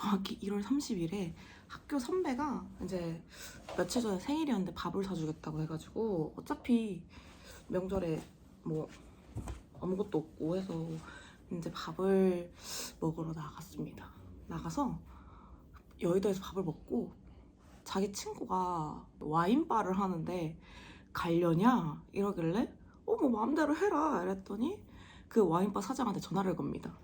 정확히 1월 30일에 학교 선배가 이제 며칠 전에 생일이었는데 밥을 사주겠다고 해가지고 어차피 명절에 뭐 아무것도 없고 해서 이제 밥을 먹으러 나갔습니다. 나가서 여의도에서 밥을 먹고 자기 친구가 와인바를 하는데 갈려냐 이러길래 어 뭐 마음대로 해라 이랬더니 그 와인바 사장한테 전화를 겁니다.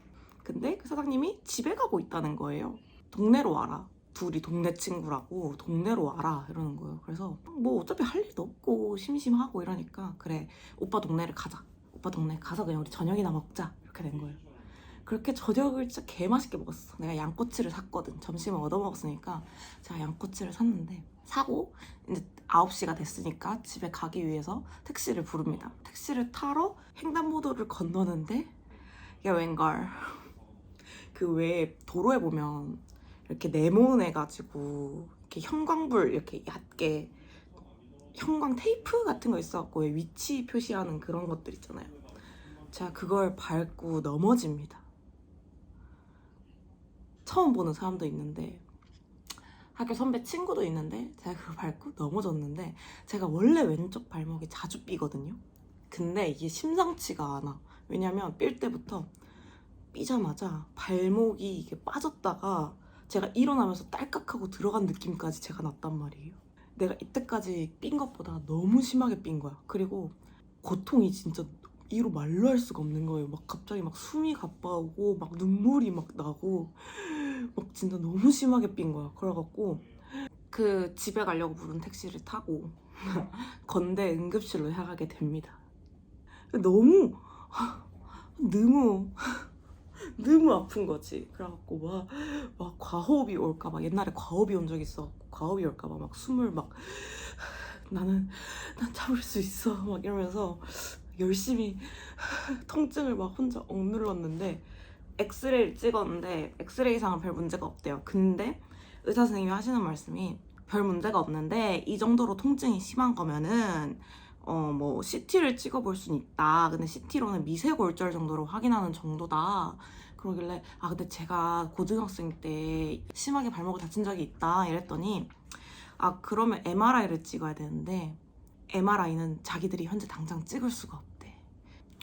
근데 그 사장님이 집에 가고 있다는 거예요. 동네로 와라. 둘이 동네 친구라고 동네로 와라 이러는 거예요. 그래서 뭐 어차피 할 일도 없고 심심하고 이러니까 그래 오빠 동네를 가자. 오빠 동네 가서 그냥 우리 저녁이나 먹자 이렇게 된 거예요. 그렇게 저녁을 진짜 개 맛있게 먹었어. 내가 양꼬치를 샀거든. 점심을 얻어 먹었으니까 제가 양꼬치를 샀는데 사고 이제 9시가 됐으니까 집에 가기 위해서 택시를 부릅니다. 택시를 타러 횡단보도를 건너는데 이게 웬걸 그 외에 도로에 보면 이렇게 네모내가지고 이렇게 형광불 이렇게 얕게 형광 테이프 같은 거 있어갖고 왜 위치 표시하는 그런 것들 있잖아요. 제가 그걸 밟고 넘어집니다. 처음 보는 사람도 있는데 학교 선배 친구도 있는데 제가 그걸 밟고 넘어졌는데 제가 원래 왼쪽 발목이 자주 삐거든요. 근데 이게 심상치가 않아. 왜냐면 삘 때부터 삐자마자 발목이 이게 빠졌다가 제가 일어나면서 딸깍하고 들어간 느낌까지 제가 났단 말이에요. 내가 이때까지 삔 것보다 너무 심하게 삔 거야. 그리고 고통이 진짜 이로 말로 할 수가 없는 거예요. 막 갑자기 막 숨이 가빠오고 막 눈물이 막 나고 막 진짜 너무 심하게 삔 거야. 그래갖고 그 집에 가려고 부른 택시를 타고 건대 응급실로 향하게 됩니다. 너무 너무 너무 아픈 거지. 그래갖고 막, 막 과호흡이 올까봐 옛날에 과호흡이 온 적 있어. 과호흡이 올까 봐 막 숨을 막 나는 난 참을 수 있어 막 이러면서 열심히 통증을 막 혼자 억눌렀는데 엑스레이를 찍었는데 엑스레이상은 별 문제가 없대요. 근데 의사 선생님이 하시는 말씀이 별 문제가 없는데 이 정도로 통증이 심한 거면은 어 뭐 CT를 찍어볼 수는 있다. 근데 CT로는 미세골절 정도로 확인하는 정도다. 그러길래 아 근데 제가 고등학생 때 심하게 발목을 다친 적이 있다 이랬더니 아 그러면 MRI를 찍어야 되는데 MRI는 자기들이 현재 당장 찍을 수가 없대.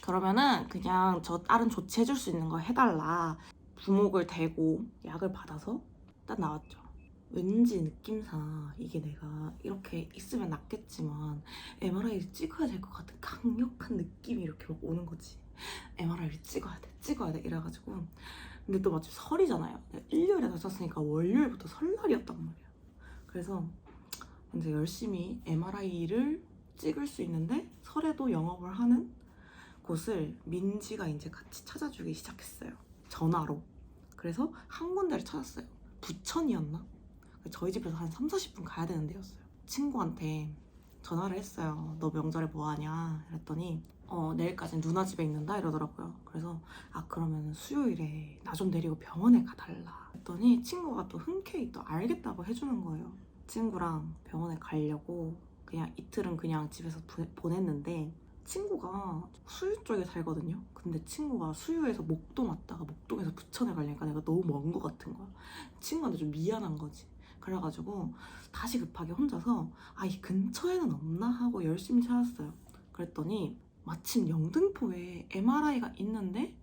그러면은 그냥 저 다른 조치해줄 수 있는 거 해달라. 부목을 대고 약을 받아서 딱 나왔죠. 왠지 느낌상 이게 내가 이렇게 있으면 낫겠지만 MRI를 찍어야 될 것 같은 강력한 느낌이 이렇게 막 오는 거지. MRI를 찍어야 돼, 찍어야 돼 이래가지고 근데 또 마침 설이잖아요. 일요일에 다쳤으니까 월요일부터 설날이었단 말이야. 그래서 이제 열심히 MRI를 찍을 수 있는데 설에도 영업을 하는 곳을 민지가 이제 같이 찾아주기 시작했어요. 전화로. 그래서 한 군데를 찾았어요. 부천이었나? 저희 집에서 한 3, 40분 가야 되는 데였어요. 친구한테 전화를 했어요. 너 명절에 뭐 하냐? 그랬더니 어, 내일까지 누나 집에 있는다 이러더라고요. 그래서 아 그러면 수요일에 나 좀 데리고 병원에 가달라. 그랬더니 친구가 또 흔쾌히 또 알겠다고 해주는 거예요. 친구랑 병원에 가려고 그냥 이틀은 그냥 집에서 보- 보냈는데 친구가 수유 쪽에 살거든요. 근데 친구가 수유에서 목동 왔다가 목동에서 부천에 가려니까 내가 너무 먼것 같은 거야. 친구한테 좀 미안한 거지. 그래가지고 다시 급하게 혼자서 아 이 근처에는 없나 하고 열심히 찾았어요. 그랬더니 마침 영등포에 MRI가 있는데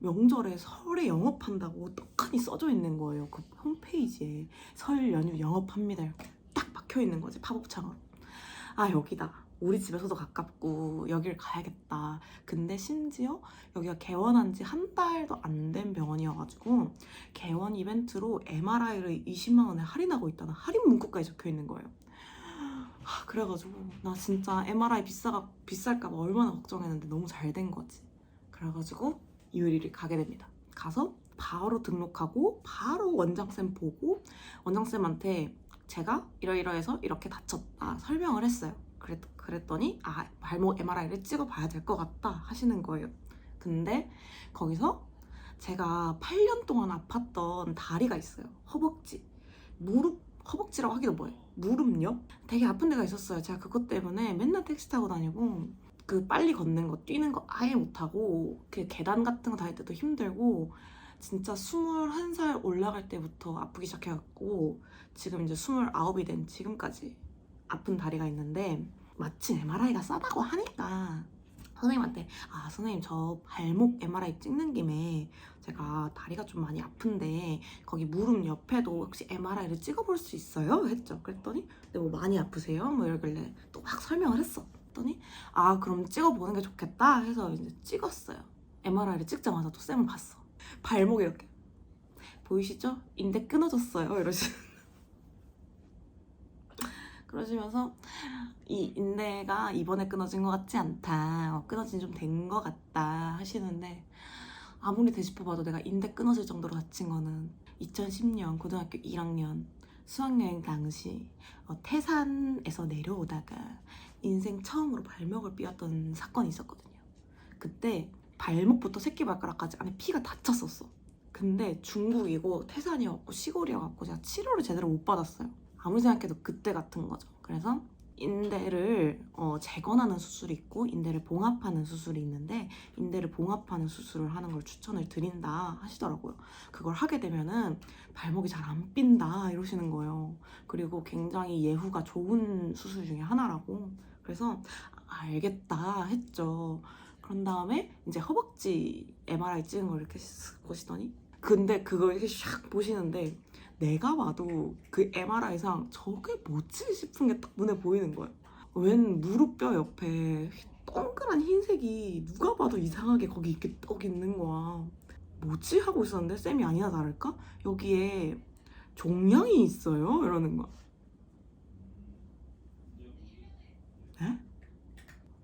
명절에 설에 영업한다고 떡하니 써져 있는 거예요. 그 홈페이지에 설 연휴 영업합니다 이렇게 딱 박혀 있는 거지 팝업창으로. 아 여기다. 우리 집에서도 가깝고 여길 가야겠다. 근데 심지어 여기가 개원한 지 한 달도 안 된 병원이어가지고 개원 이벤트로 MRI를 20만 원에 할인하고 있다는 할인 문구까지 적혀 있는 거예요. 아, 그래가지고 나 진짜 MRI 비싸가 비쌀까봐 얼마나 걱정했는데 너무 잘 된 거지. 그래가지고 유일이를 가게 됩니다. 가서 바로 등록하고 바로 원장쌤 보고 원장쌤한테 제가 이러이러해서 이렇게 다쳤다 설명을 했어요. 그랬, 그랬더니 아 발목 MRI를 찍어봐야 될 것 같다 하시는 거예요. 근데 거기서 제가 8년 동안 아팠던 다리가 있어요. 허벅지, 무릎 허벅지라고 하기도 뭐해. 무릎요? 되게 아픈 데가 있었어요. 제가 그것 때문에 맨날 택시 타고 다니고 그 빨리 걷는 거, 뛰는 거 아예 못하고 그 계단 같은 거 다닐 때도 힘들고 진짜 21살 올라갈 때부터 아프기 시작해갖고 지금 이제 29이 된 지금까지 아픈 다리가 있는데 마침 MRI가 싸다고 하니까 선생님한테 아 선생님 저 발목 MRI 찍는 김에 제가 다리가 좀 많이 아픈데 거기 무릎 옆에도 혹시 MRI를 찍어볼 수 있어요? 했죠. 그랬더니 근데 뭐 많이 아프세요? 뭐 이러길래 또 막 설명을 했어. 그랬더니 아 그럼 찍어보는 게 좋겠다 해서 이제 찍었어요. MRI를 찍자마자 또 쌤을 봤어. 발목이 이렇게 보이시죠? 인대 끊어졌어요. 이러시. 그러시면서 이 인대가 이번에 끊어진 것 같지 않다. 어, 끊어진 좀 된 것 같다 하시는데 아무리 되짚어봐도 내가 인대 끊어질 정도로 다친 거는 2010년 고등학교 1학년 수학여행 당시 어, 태산에서 내려오다가 인생 처음으로 발목을 삐었던 사건이 있었거든요. 그때 발목부터 새끼발가락까지 안에 피가 다 찼었어. 근데 중국이고 태산이었고 시골이어갖고 제가 치료를 제대로 못 받았어요. 아무리 생각해도 그때 같은 거죠. 그래서 인대를 어, 재건하는 수술이 있고 인대를 봉합하는 수술이 있는데 인대를 봉합하는 수술을 하는 걸 추천을 드린다 하시더라고요. 그걸 하게 되면은 발목이 잘 안 삔다 이러시는 거예요. 그리고 굉장히 예후가 좋은 수술 중에 하나라고. 그래서 아, 알겠다 했죠. 그런 다음에 이제 허벅지 MRI 찍은 걸 이렇게 쓱 보시더니 근데 그걸 이렇게 샥 보시는데 내가 봐도 그 MRI상 저게 뭐지 싶은 게 딱 눈에 보이는 거예요. 웬 무릎뼈 옆에 동그란 흰색이 누가 봐도 이상하게 거기 이렇게 떡 있는 거야. 뭐지? 하고 있었는데 쌤이 아니나 다를까? 여기에 종양이 있어요? 이러는 거야. 에?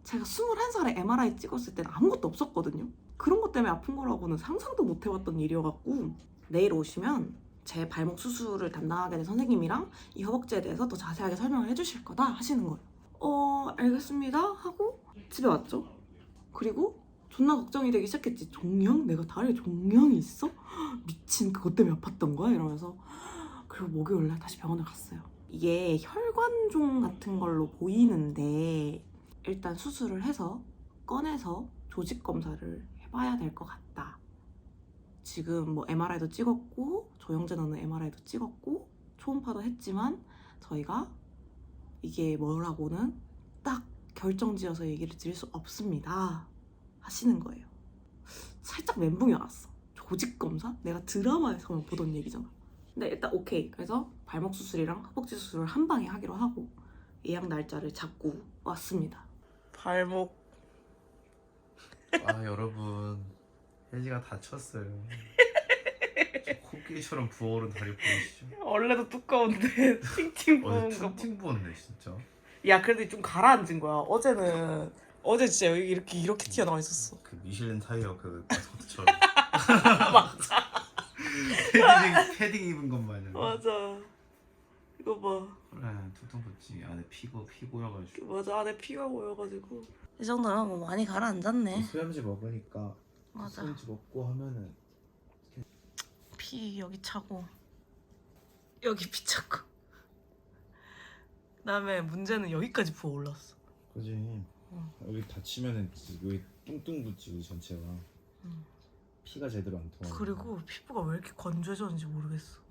제가 21살에 MRI 찍었을 때는 아무것도 없었거든요. 그런 것 때문에 아픈 거라고는 상상도 못 해봤던 일이어갖고 내일 오시면 제 발목 수술을 담당하게 된 선생님이랑 이 허벅지에 대해서 더 자세하게 설명을 해주실 거다 하시는 거예요. 어 알겠습니다 하고 집에 왔죠. 그리고 존나 걱정이 되기 시작했지. 종양? 내가 다리에 종양이 있어? 미친 그것 때문에 아팠던 거야? 이러면서 그리고 목요일날 다시 병원을 갔어요. 이게 혈관종 같은 걸로 보이는데 일단 수술을 해서 꺼내서 조직 검사를 해봐야 될 것 같다. 지금 뭐 MRI도 찍었고 조영재 너는 MRI도 찍었고 초음파도 했지만 저희가 이게 뭐라고는 딱 결정지어서 얘기를 드릴 수 없습니다. 하시는 거예요. 살짝 멘붕이 왔어. 조직 검사? 내가 드라마에서만 보던 얘기잖아. 근데 일단 오케이. 그래서 발목 수술이랑 허벅지 수술을 한 방에 하기로 하고 예약 날짜를 잡고 왔습니다. 발목 아 여러분 혜지가 다쳤어요 저 코끼리처럼 부어오른 다리 보이시죠? 원래도 두꺼운데 팅팅 어제 퉁팅 부었네 진짜 야 그래도 좀 가라앉은 거야. 어제는 어제 진짜 여기 이렇게 이렇게 튀어나와 있었어. 그 미슐린 타이어 그 마스코트처럼 맞아. 패딩, 패딩 입은 것 마냥 맞아. 이거 봐. 그래 퉁퉁 붓지 안에 피고 피고여가지고 맞아 안에 피가 고여가지고. 이 정도면 뭐 많이 가라앉았네. 수염지 먹으니까 맞아. 수염지 먹고 하면은 피 여기 차고 여기 피 차고. 그다음에 문제는 여기까지 부어 올랐어. 그지 여기 다치면은 여기 뚱뚱 붙지 여기 전체가 응. 피가 제대로 안 통하고 그리고 피부가 왜 이렇게 건조해졌는지 모르겠어.